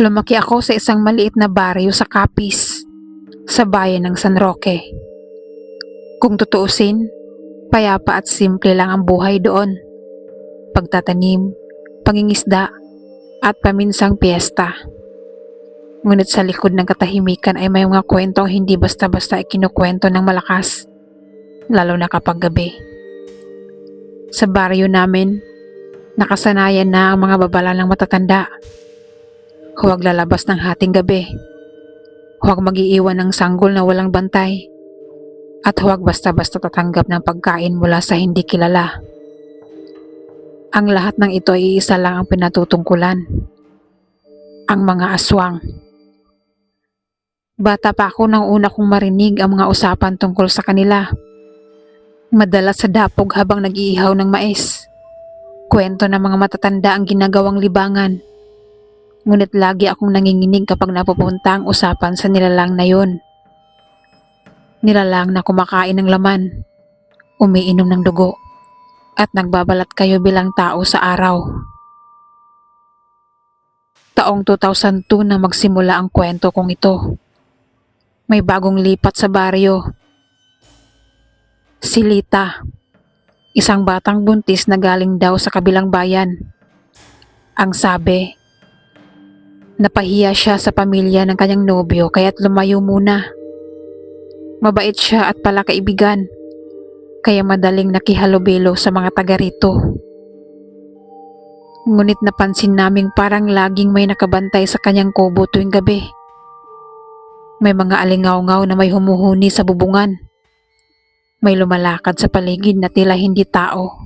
Lumaki ako sa isang maliit na baryo sa Capiz, sa bayan ng San Roque. Kung tutuusin, payapa at simple lang ang buhay doon. Pagtatanim, pangingisda, at paminsang piyesta. Ngunit sa likod ng katahimikan ay may mga kwentong hindi basta-basta ikinukwento ng malakas, lalo na kapag gabi. Sa baryo namin, nakasanayan na ang mga babala ng matatanda. Huwag lalabas ng hating gabi. Huwag mag-iiwan ng sanggol na walang bantay. At huwag basta-basta tatanggap ng pagkain mula sa hindi kilala. Ang lahat ng ito ay isa lang ang pinatutungkulan. Ang mga aswang. Bata pa ako nang una kong marinig ang mga usapan tungkol sa kanila. Madalas sa dapog habang nag-iihaw ng mais. Kwento ng mga matatanda ang ginagawang libangan. Ngunit lagi akong nanginginig kapag napupunta ang usapan sa nilalang na yon. Nilalang na kumakain ng laman, umiinom ng dugo, at nagbabalat kayo bilang tao sa araw. Taong 2002 na magsimula ang kwento kong ito. May bagong lipat sa baryo. Si Lita, isang batang buntis na galing daw sa kabilang bayan. Ang sabi, napahiya siya sa pamilya ng kanyang nobyo kaya't lumayo muna. Mabait siya at pala kaibigan, kaya madaling nakihalubilo sa mga taga rito. Ngunit napansin naming parang laging may nakabantay sa kanyang kubo tuwing gabi. May mga alingaw-ngaw na may humuhuni sa bubungan. May lumalakad sa paligid na tila hindi tao.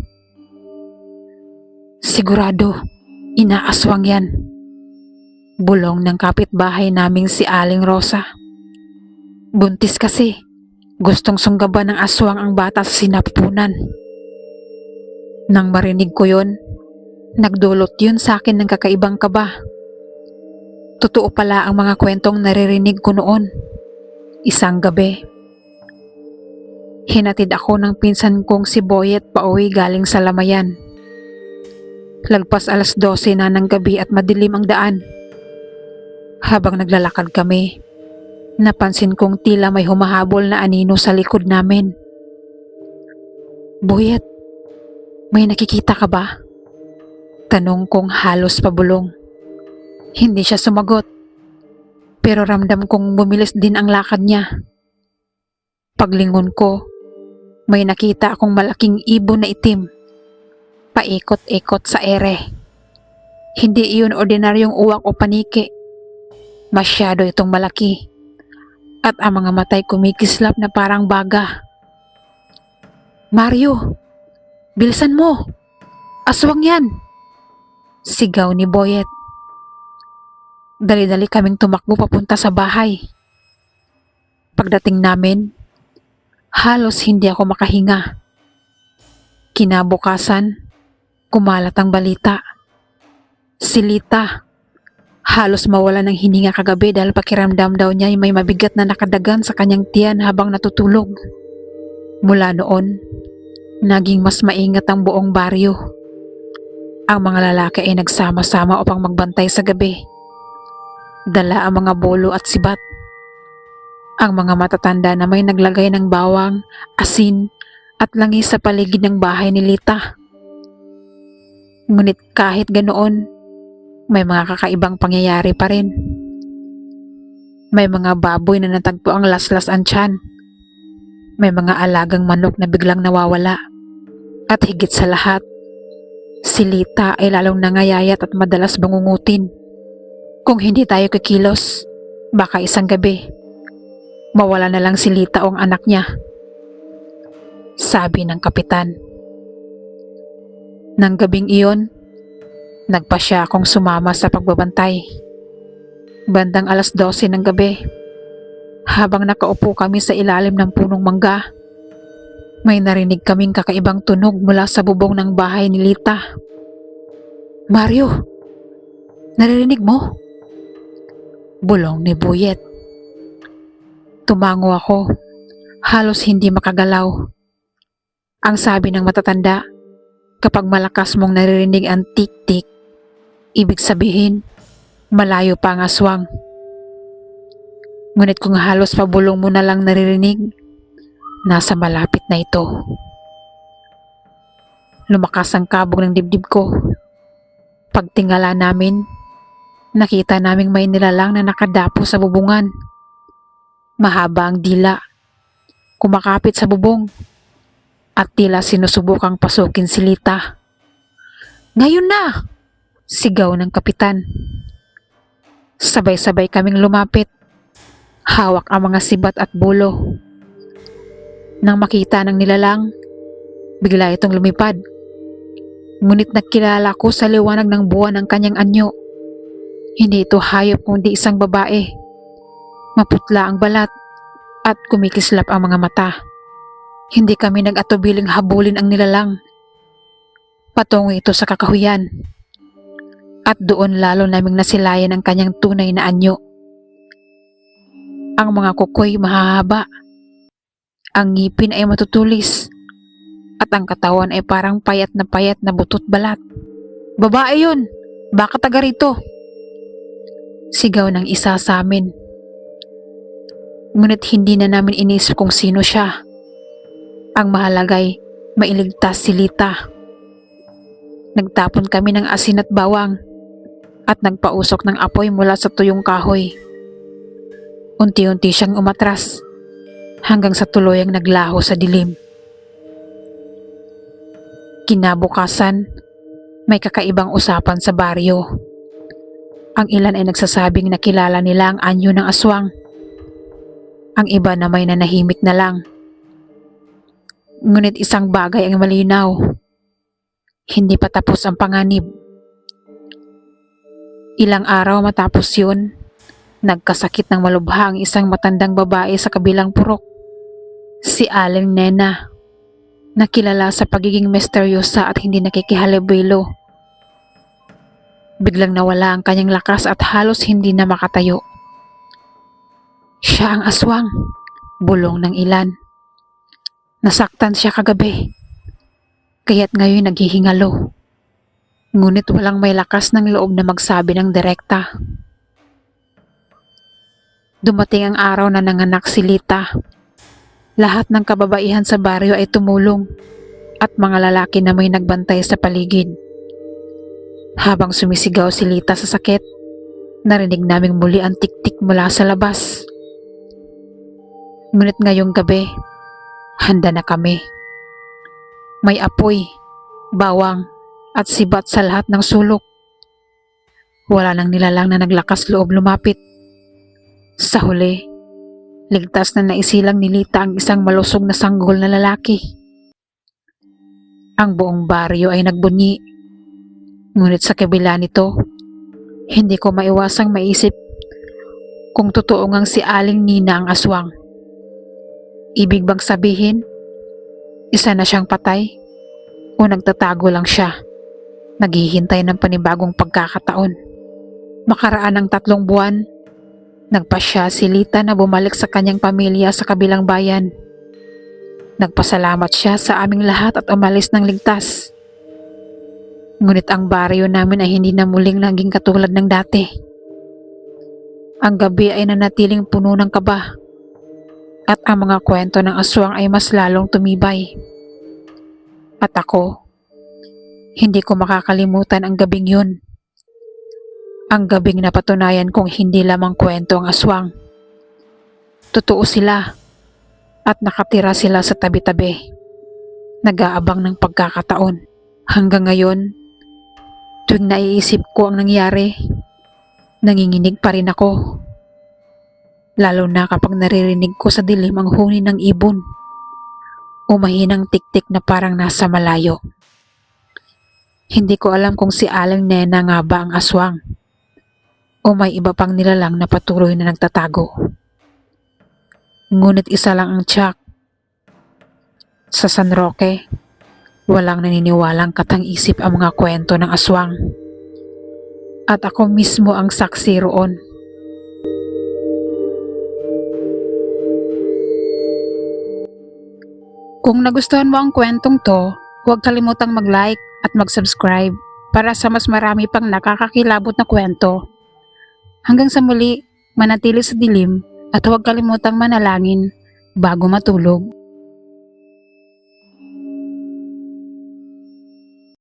Sigurado, inaaswang yan. Bulong ng kapitbahay naming si Aling Rosa. Buntis kasi. Gustong sunggaban ng aswang ang bata sa sinapunan. Nang marinig ko yon, nagdulot yun sa akin ng kakaibang kaba. Totoo pala ang mga kwentong naririnig ko noon. Isang gabi. Hinatid ako ng pinsan kong si Boyet pauwi galing sa lamayan. Lagpas alas 12 na ng gabi at madilim ang daan. Habang naglalakad kami, napansin kong tila may humahabol na anino sa likod namin. Boyet, may nakikita ka ba? Tanong kong halos pabulong. Hindi siya sumagot. Pero ramdam kong bumilis din ang lakad niya. Paglingon ko, may nakita akong malaking ibon na itim. Paikot-ikot sa ere. Hindi iyon ordinaryong uwak o paniki. Masyado itong malaki. At ang mga matay kumikislap na parang baga. Mario, bilisan mo! Aswang yan! Sigaw ni Boyet. Dali-dali kaming tumakbo papunta sa bahay. Pagdating namin, halos hindi ako makahinga. Kinabukasan, kumalat ang balita. Si Lita, halos mawala ng hininga kagabi dahil pakiramdam daw niya ay may mabigat na nakadagan sa kanyang tiyan habang natutulog. Mula noon, naging mas maingat ang buong baryo. Ang mga lalaki ay nagsama-sama upang magbantay sa gabi. Dala ang mga bolo at sibat. Ang mga matatanda na may naglagay ng bawang, asin, at langis sa paligid ng bahay ni Lita. Ngunit kahit ganoon, may mga kakaibang pangyayari pa rin. May mga baboy na natagpo ang laslas ang tiyan. May mga alagang manok na biglang nawawala. At higit sa lahat, si Lita ay lalong nangayayat at madalas bangungutin. Kung hindi tayo kikilos, baka isang gabi, mawala na lang si Lita o ang anak niya. Sabi ng kapitan. Nang gabing iyon, nagpa siya akong sumama sa pagbabantay. Bandang alas 12 ng gabi, habang nakaupo kami sa ilalim ng punong mangga, may narinig kaming kakaibang tunog mula sa bubong ng bahay ni Lita. Mario, naririnig mo? Bulong ni Buyet. Tumango ako, halos hindi makagalaw. Ang sabi ng matatanda, kapag malakas mong naririnig ang tik-tik, ibig sabihin, Malayo pa ang aswang. Ngunit kung halos pabulong mo na lang naririnig, nasa malapit na ito. Lumakas ang kabog ng dibdib ko. Pagtingala namin, nakita naming may nilalang na nakadapo sa bubungan. Mahaba ang dila, kumakapit sa bubong, at tila sinusubukang pasukin si Lita. Ngayon na! Sigaw ng kapitan. Sabay-sabay kaming lumapit. Hawak ang mga sibat at bulo. Nang makita ng nilalang, bigla itong lumipad. Ngunit nakilala ko sa liwanag ng buwan ang kanyang anyo. Hindi ito hayop kundi isang babae. Maputla ang balat at kumikislap ang mga mata. Hindi kami nag-atubiling habulin ang nilalang. Patungo ito sa kakahuyan. At doon lalo naming nasilayan ang kanyang tunay na anyo. Ang mga kukoy mahahaba. Ang ngipin ay matutulis. At ang katawan ay parang payat na payat na butot balat. Babae yun! Baka taga rito! Sigaw ng isa sa amin. Ngunit hindi na namin inisip kung sino siya. Ang mahalagay, mailigtas si Lita. Nagtapon kami ng asin at bawang at nagpausok ng apoy mula sa tuyong kahoy. Unti-unti siyang umatras hanggang sa tuluyang naglaho sa dilim. Kinabukasan, may kakaibang usapan sa baryo. Ang ilan ay nagsasabing nakilala nila ang anyo ng aswang. Ang iba na may nanahimik na lang. Ngunit isang bagay ang malinaw. Hindi pa tapos ang panganib. Ilang araw matapos yun, nagkasakit ng malubha ang isang matandang babae sa kabilang purok. Si Aling Nena, nakilala sa pagiging misteryosa at hindi nakikihalubilo. Biglang nawala ang kanyang lakas at halos hindi na makatayo. Siya ang aswang, bulong ng ilan. Nasaktan siya kagabi, kaya't ngayon naghihingalo. Ngunit walang may lakas ng loob na magsabi ng direkta. Dumating ang araw na nanganak si Lita. Lahat ng kababaihan sa baryo ay tumulong at mga lalaki na may nagbantay sa paligid. Habang sumisigaw si Lita sa sakit, narinig naming muli ang tiktik mula sa labas. Ngunit ngayong gabi, handa na kami. May apoy, bawang, at sibat sa lahat ng sulok. Wala nang nilalang na naglakas loob lumapit. Sa huli, ligtas na naisilang ni Lita ang isang malusog na sanggol na lalaki. Ang buong baryo ay nagbunyi. Ngunit sa kabila nito, hindi ko maiwasang maisip kung totoo ngang si Aling Nina ang aswang. Ibig bang sabihin, isa na siyang patay o nagtatago lang siya? Naghihintay ng panibagong pagkakataon. Makaraan ng tatlong buwan, nagpasya si Lita na bumalik sa kanyang pamilya sa kabilang bayan. Nagpasalamat siya sa aming lahat at umalis ng ligtas. Ngunit ang baryo namin ay hindi na muling naging katulad ng dati. Ang gabi ay nanatiling puno ng kaba at ang mga kwento ng aswang ay mas lalong tumibay. At ako, hindi ko makakalimutan ang gabing yun. Ang gabing napatunayan kong hindi lamang kwento ang aswang. Totoo sila at nakatira sila sa tabi-tabi. Nag-aabang ng pagkakataon. Hanggang ngayon, tuwing naiisip ko ang nangyari, nanginginig pa rin ako. Lalo na kapag naririnig ko sa dilim ang huni ng ibon o mahinang tiktik na parang nasa malayo. Hindi ko alam kung si Aling Nena nga ba ang aswang o may iba pang nilalang na patuloy na nagtatago. Ngunit isa lang ang tiyak. Sa San Roque, walang naniniwalang katang-isip ang mga kwento ng aswang. At ako mismo ang saksi roon. Kung nagustuhan mo ang kwentong to, huwag kalimutang mag-like at mag-subscribe para sa mas marami pang nakakakilabot na kwento. Hanggang sa muli, manatili sa dilim at huwag kalimutang manalangin bago matulog.